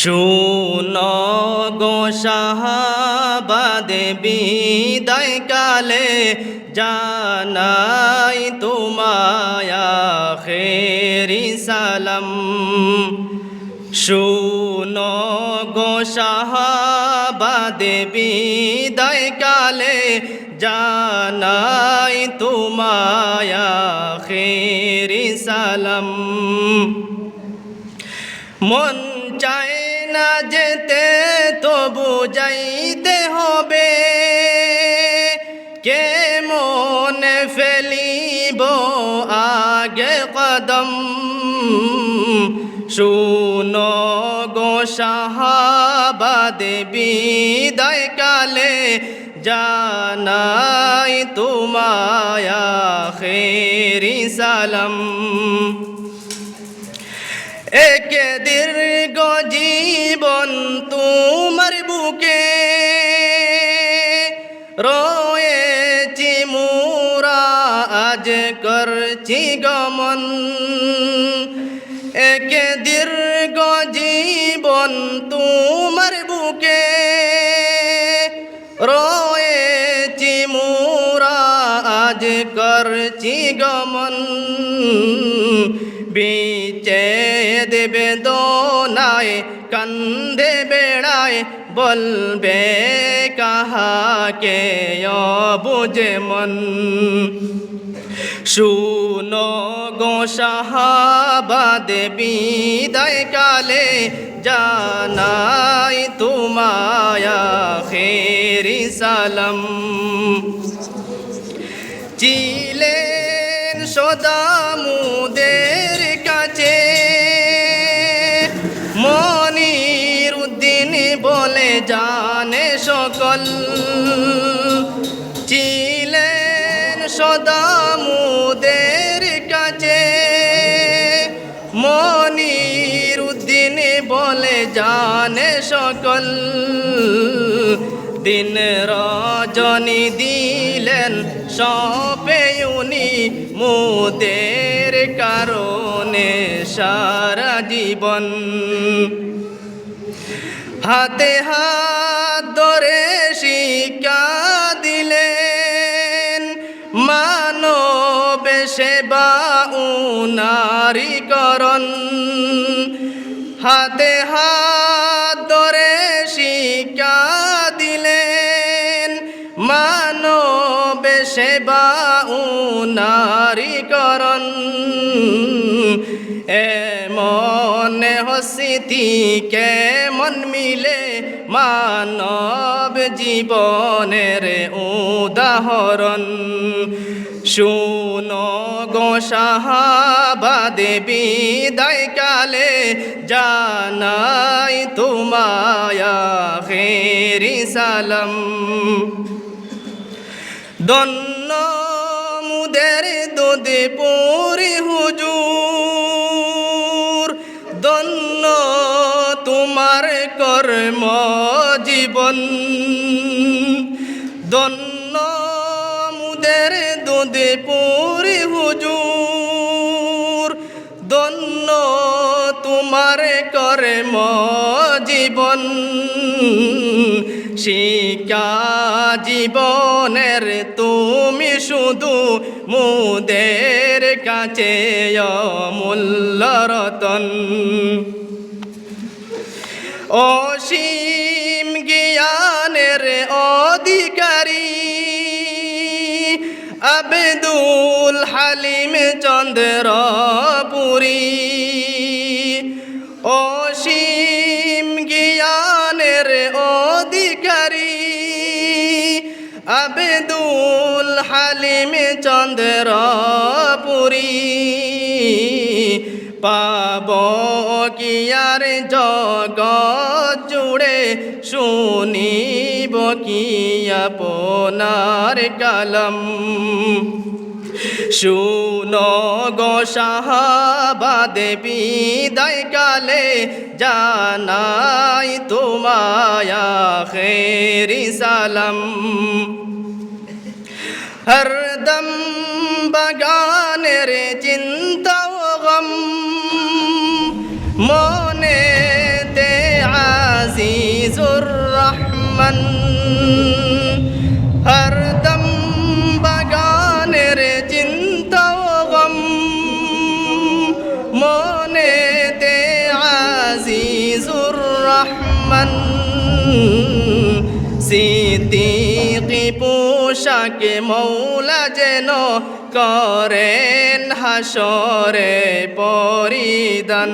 শুন গো সাহাবাদে বিদায় কালে জানাই তোমায়া খেরি সালাম। শুন গো সাহাবাদে বিদায় কালে জানাই তোমায়া খেরি সালাম। মন চায় না যেতে তবু যাইতে হবে। কে মনে ফেলিব আগে কদম? শুনো গো সাহাবাদে বিদায় কালে জানাই তোমায়া খেরি সালাম। একে দীর্ঘ জীবন তোমার বুকে রয়েছি মোরা, আজ করছি গমন। একে দীর্ঘ জীবন তোমার বুকে রয়েছি মোরা, আজ করছি গমন। বিচে দেবে দোনায় কান্দে বেড়ায় বলবে কাহাকে বুঝে মন শুনো গো সাহাবাদে বিদায় কালে জানাই তোমায়া খেরি সালাম চিলেন সদামুদের জানে সকল। দিন রজনী দিলেন সপে উনি। মুদের কারণে সারা জীবন। হাতে হাত ধরে শিক্ষা দিলেন। মানব সেবা উনারীকরণ। হাতে হাত উনারীকরণ এমন হসিতি কেমন মিলে মানব জীবনের উদাহরণ। শুনো গো সাহাবাদে বিদায় কালে জানাই তোমায়া খেরি সালাম। দন্ন দুধে পরি হুজুর দন্ন তোমার কর্ম জীবন। দন্ন মুদের দুধে পরি হুজুর দন্ন তোমার কর্ম জীবন। শিকা জীবনের তুমি শুধু মুদের কাছে মূল্য রতন। অসীম জ্ঞানের অধিকারী আবেদুল হালিম চন্দ্রপুরী চন্দ্রপুরী পাব কিয়ার জগৎ জুড়ে শুনিব কি আপনার কালম? শুনো গো সাহাবাদে বিদায় কালে জানাই তোমায়া খেরি সালাম। হরদম বাগানের চিন্তা গম। মনে পোশাকে মৌলা যেন করেন হাসরে পরিদান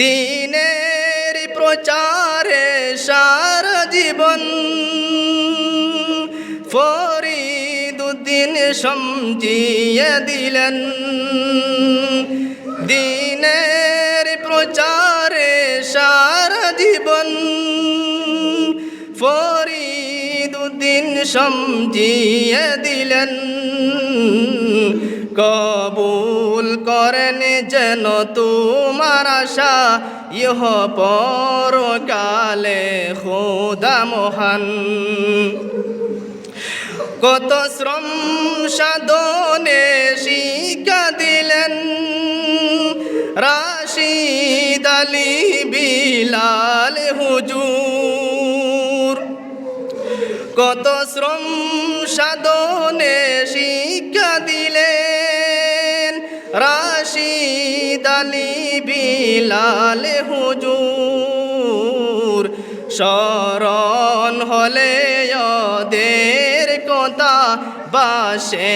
দিনের প্রচারে সারা জীবন, ফরিদুদ্দিন সমঝিয়ে দিলেন। দিনের প্রচারে সারা জীবন ফরিদুদ্দিন সমঝিয়ে দিলেন। কবুল করেন যেন তোমার আশা, ইহ পরকালে খোদা মহান। কত শ্রম সাধনে শিক্ষা দিলেন। রাশিদ আলী বিলাল হুজুর কত শ্রম সাধনে শিক্ষা দিলেন। রাশিদ আলী বিলাল হুজুর, শরণ হলে ওদের কথা বাসে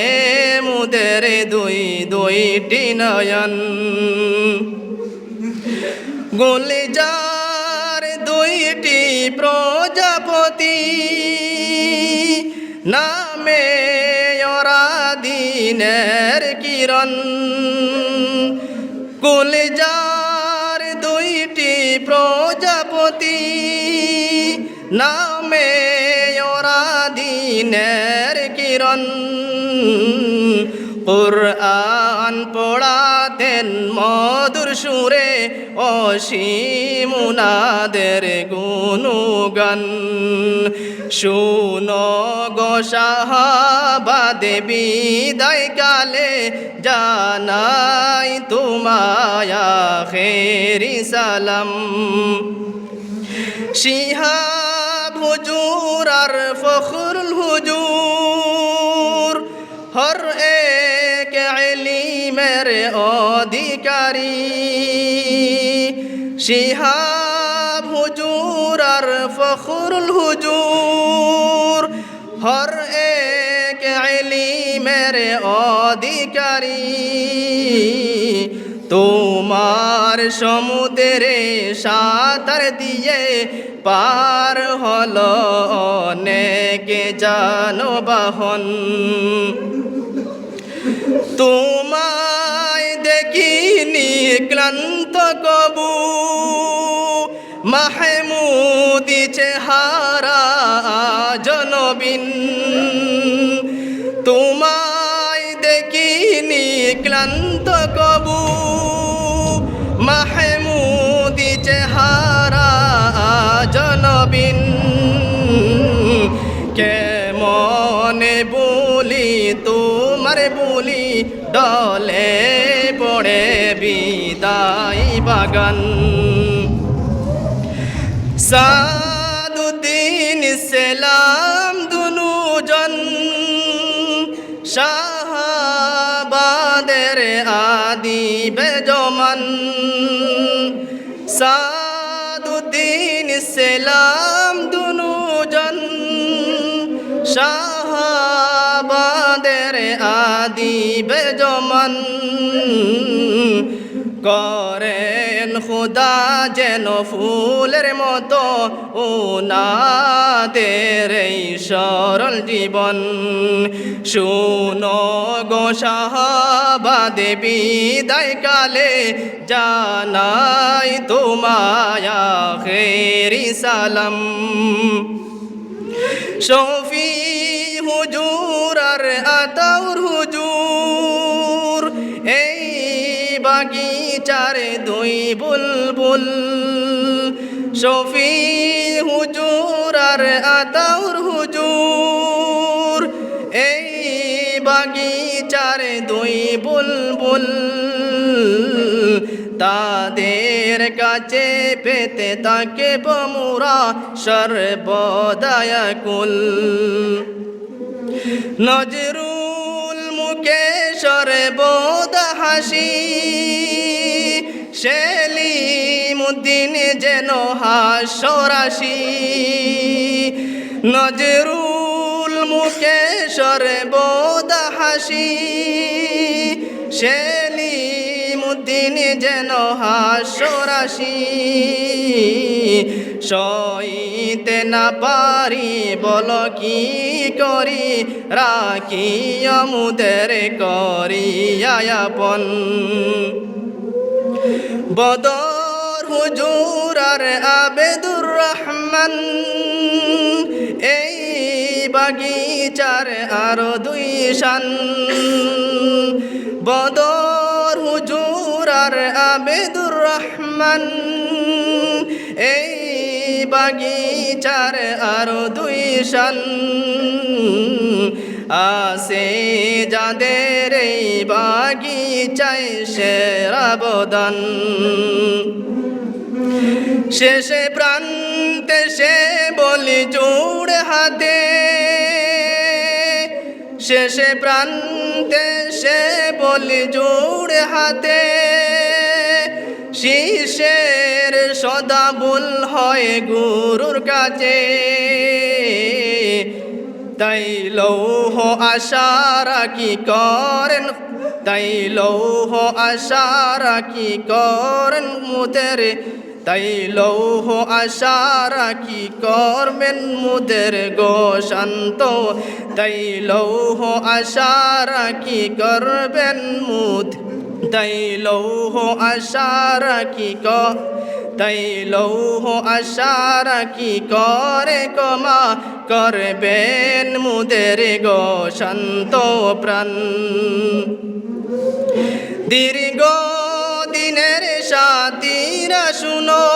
মুদের দুই দুইটি নয়ন। গুলজার দুইটি প্রজাপতি নামে ওরা দিনের কিরণ। গুলজার দুইটি প্রজাপতি নামে ওরা দিনের কিরণ। কুরআন পড়াতেন মধুর সুরে অসীমুনাদের গুণগান। শুনো গো সাহাবাদে বিদায় কালে জানাই তোমায়া খেরি সালাম। শিহাব হুজুর আর ফখরুল হুজুর, হর এক ইলমের অধিকারী। শিহাব আর ফখরুল হুজুর। হর এক ইলমের অধিকারী। তোমার সমুদ্রে সাঁতার দিয়ে পার হল অনেকে জানো বাহন তোমায় দেখিনি ক্লান্ত কবু জনবিন তোমায় দেখিনি ক্লান্ত কবু। মাহমুদি চেহারা জনবিন কে মনে বলি তোমার বলি ডলে পড়ে বিদায় বাগান। সাদুদ্দিন আদি জমান। সাদুদ্দিন সেলাম দুনুজন। শাহাবাদের আদিবে জমান। করেন খুদা যেন ফুলের মতো ওনাদের এই সরল জীবন। শুনো গো সাহাবাদে বিদায় কালে জানাই তোমায়া খেরি সালাম। শফি হুজুর আর আতাউর বাগিচার দুই বুলবুল শফি হুজুর আর আতাউর হুজুর। এই বাগিচার দুই বুলবুল, তাদের কাছে পেতে তাকে বমুরা সর্বদায়াকুল। নজরুল মুখে সর্বদ হাসি সেলিমুদ্দিন যেন হাসরাসি নজরুল মুখে সর্বদ হাসি। সেলিমুদ্দিন যেন হাসরাসি সইতে না পারি বল কি করি? রাখি আমুদের করি আয়াপন। বদর হুজুর আর আবেদুর রহমান। এই বাগিচার আরও দুই শান। বদর হুজুর আর আবেদুর রহমান। এই বাগিচার আরও দুই শান। আসে যাদের এই বাগিচায় সেরাবদান শেষে প্রান্তে সে বলি জুড়ে হাতে। শেষে প্রান্তে সে বলি জুড়ে হাতে। শিশের সদাবুল হয় গুরুর কাছে। তাই লৌহ আশারা কি করেন? তাই লৌহ আশারা কি করেন মুদের তাই লৌহ আশারা কি করবেন মুদের গো শান্ত তাই লৌহ আশারা কি করবেন মুদ? তাই লৌহ আশারা কি ক, তাই লৌহ আশারা কি করে কমা? করবেন মুদের গো শান্ত প্রাণ। দীর্ঘ দিনের সাথীরা শুনো।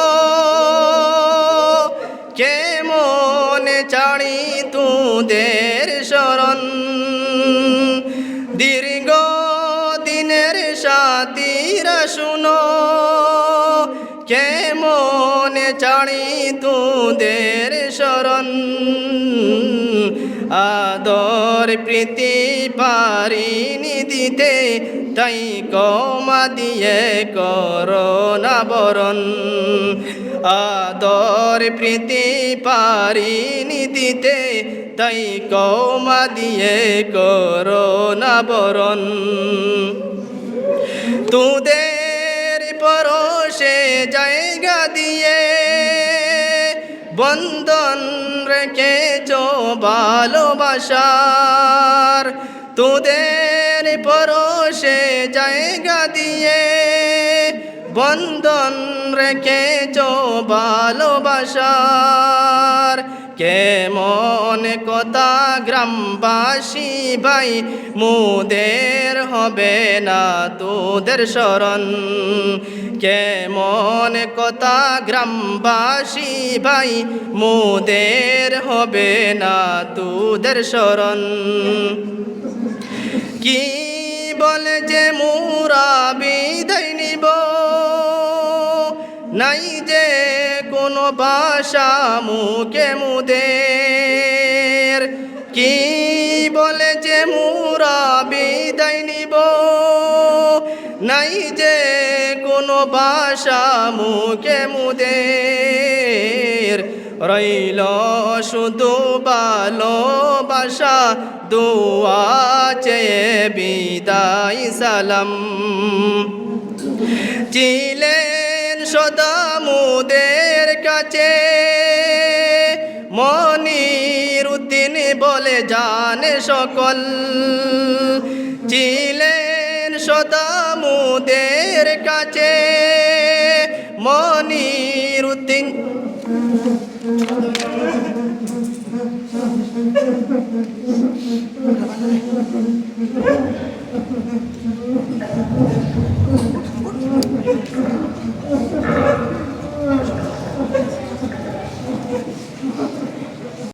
কেমন চাড়ি তুদের শরণ? চাড়ি তুদের শরণ। আদর প্রীতি পারিনি দিতে, তাই কমা দিয়ে করোনা বরণ। আদর প্রীতি পারিনি দিতে, তাই কমা দিয়ে করোনা বরণ। তোদের পরশে জায়গা রেখেছ ভালোবাসার তোদের পরশে জায়গা দিয়ে বন্ধন রেখেছ ভালোবাসার। কেমন কথা গ্রামবাসী ভাই, মুদের হবে না তোদের শরণ। কেমন কথা গ্রামবাসী ভাই, মুদের হবে না তোদের শরণ। কি বলে যে মুরা বিদায় নিব? নাই যে কোনো বাসা মুখে মুদের। কি বলে যে মুরা বিদায় নিব? নাই যে কোনো বাসা মুখে মুদের। রইল শুধু ভালোবাসা, দুয়া চেয়ে বিদায় সালাম। ছিলেন দামুদের কাছে মনির উদ্দিন বলে যান সকল ছিলেন সদামুদের কাছে মনির উদ্দিন